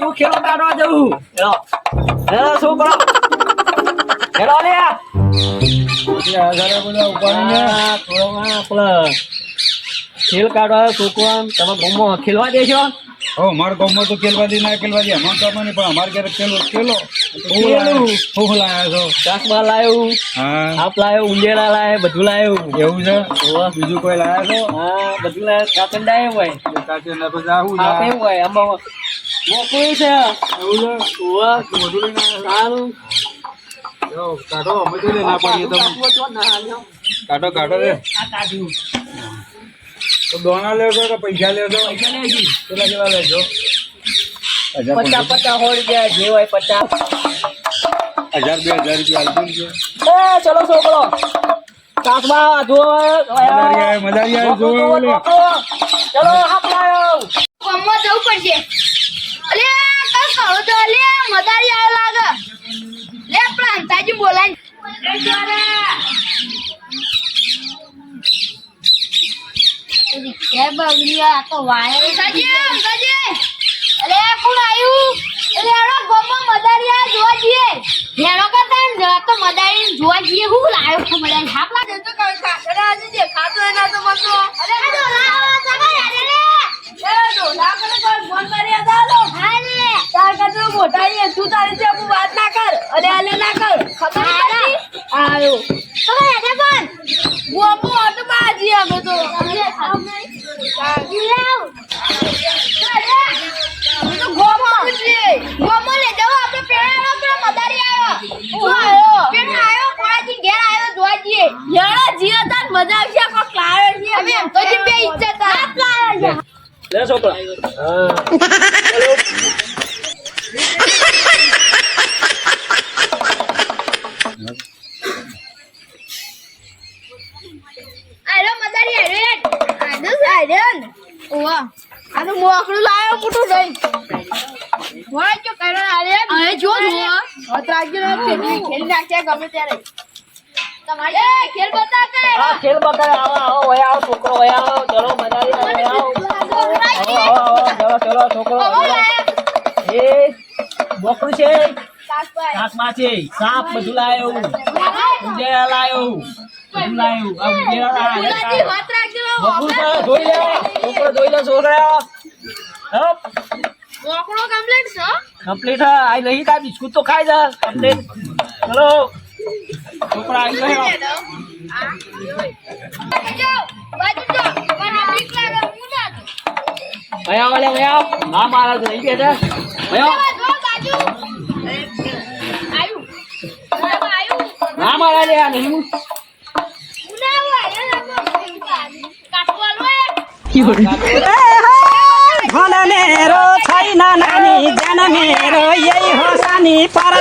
હું કાઢવા જવું હેલો. હેલો છોકરો હેલો લે આ થોડોમાં પેલા ખેલ કાઢવા છોકરો તમે ગામમાં ખેલવા દેશો હો માર ગામમાં તો ખેલવા દે ના ખેલવા દે અમાર ગામમાં નહીં પણ અમાર ઘરે ખેલો ખેલું. ફૂફ લાયા છો કાસબા લાયું. હા. આપ લાયો ઉંજેડા લાય બધું લાયું. એવું છે? બીજું કોઈ લાયા છો હા બધું લાય. કાકંડા એમ હોય. કાચે પછી આવું આપ લાયા. હોય. આમાં મોકલું છે. એવું છે? હોવે. બધું લઈને સારું કાઢો અમે તો ના પાડીએ તમે કાઢો કાઢો રે. આ કાઢ્યું. તો દોણા લેજો કે પૈસા લેજો? પૈસા લેજી. કેટલા કેટલા લેજો? પચાસ પચાસ સો રૂપિયા જે હોય પચાસ. હજાર બે હજાર રૂપિયા આપી. એ ચલો છોકરો. કાકમાં જો મજા આવી જો ચલો આપ લાયો ગામમાં જવું પડશે અલે કઈ કહો તો અલે મદારી આવે લાગે લે પ્રાંતાજી બોલાય કે બગડ્યા તો વાયર સાજી સાજી અલે કોણ આયું? અલે આડો ગામમાં મદારી જોવા જઈએ. હેરો કરતા એમ જવા તો મદારી જોવા જઈએ. હું લાયો છે મદારી. હાપ લાગે. તો આજે દેખાતો એના તો મતો અલે તો લાવો સગા યાર રે વાત ના કર. અને આલે ના કર. ખબર પડી આયો. ખબર યાદ પણ ગોપો હતો બાજી અમે તો ગોમો ગોમો લે જાવ આપણે પેલા પેલા મદારી આવ્યો પેલો આવ્યો કોળાજી ઘેર આવ્યો જોવા યાર જીઓ તાર મજા આવશે કોક લાયો છે અમે એમ તો જે બે ઈચ્છા તા લાયો છે. લે છોકરો હા. તો મોકળું લાયો મોટું દઈ વળા જો કરો આરે અરે જો જો. અતરાજી ને ખેલી ખેલી નાખ્યા ગમે ત્યારે. તમારે એ ખેલ બતા કે આ ખેલ બતાવે. આવો આવો વય આવો છોકરો વય આવો. ચલો મજારી વય આવો. આવો આવો આવો ચલો ચલો છોકરો કમો ચલો. લાયા. એ બોકડું છે. કાસભાઈ છે. સાપ બધું લાયો ઉંજેરા લાયો. બધું લાયો આ ઉંજેરા લાયો વાત રાખજો. બોકડું છે જોઈ લે. છોકરો જોઈ લે છોકરા. હપ મોકળો કમ્પ્લીટ છે કમ્પ્લીટ આ નહીં તા બિસ્કુટ તો ખાઈ જા. કમ્પ્લીટ ચલો. છોકરા આઈ ગયો. ના ભયા વાલે ભયા. ના મારા તો નહીં કહેતા. ભયા. જો બાજુ. આયુ. આયુ. ના મારા લે આ નહીં ઉના આયુ કાટવાલો ઘનમેરો छैन नानी जनमेरो यही हो सानी पर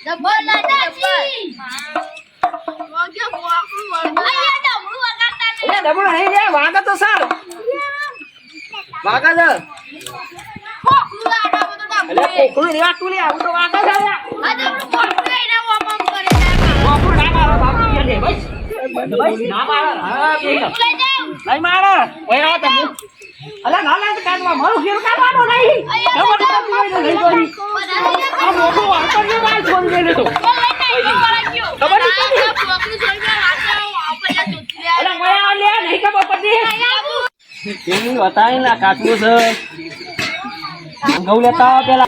ડબલ ના ચાચી મોજો મોકળું વળગું આયા ડમરું વગાડતા ને એટલે ડબલ નહીં લે વાગા તો સાર વાગા છે મોકળું લાડા બધું એટલે ડમરું કોકડું રેવા તું લે આવું તો વાગા છે લે આ ડમરું મોકળું એના ઓપમ કરે છે કોકડું ના મારો બાપુ કે લે બસ બસ ના મારો હા બે ગયો. લઈ જાવ નહીં મારો ભાઈ આવો તમે અલા ના ના કાઢવા મારું ઘેર કાઢવાનો નહીં ખબર નથી તો નહીં જોઈ. આ મોટો વાંકો ને માર છોડી દે તો ખબર નથી. અલા આવો લે નહીં ના છે લેતા પેલા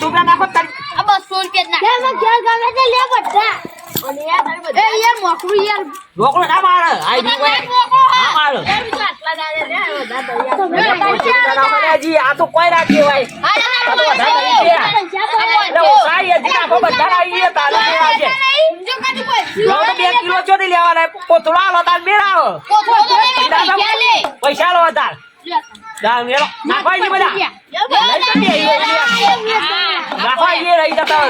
તો નાખો તારે લેવા છે લાવો તો બે કિલો ચોથી લેવાના કોથળો આલો તાર મેળાવો પૈસા લો મેળો નાખો આવી બધા નાખો એ રહી જતા.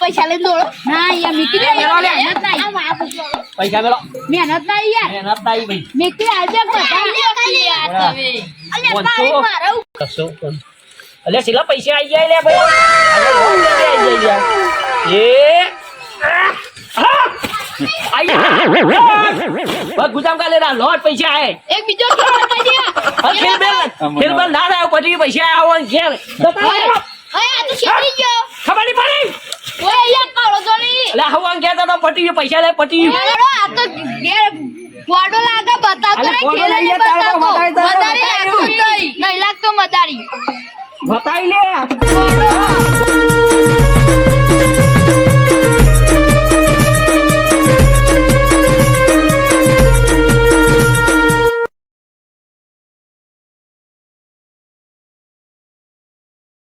પૈસા લઈને દોડો. ના યાર મીકી દે મેલો લે. ના પૈસા મેલો મહેનત ના યાર. મહેનત તાઈ ભાઈ. મીકી આજે બધા પાંચસો. કશો પણ. અલે છેલ્લા પૈસા આવી જાય લે ભાઈ. જાય. એ! આઈ ગુજામ કા લેના લોટ પૈસા આય. એક બીજો ખેલ અરે ખેલબેલ ખેલબેલ ના લાવ્યો પછી પૈસા આવો ને ઘેર. ખબર નહીં પડી? ઓય અહીંયા કાળો જોડી હું આમ કહેતા તો પટી ગયો પૈસા લે પટી ગયો. અરે આ તો ગેર ફોડો લાગે અલે નહીં, ફોડો ખેલે લઈ નહીં જા, તારો બતાતો. મદારી તારો મદારી મદારી લાગતું નહીં. લાગતો મદારી બતાઈ લે.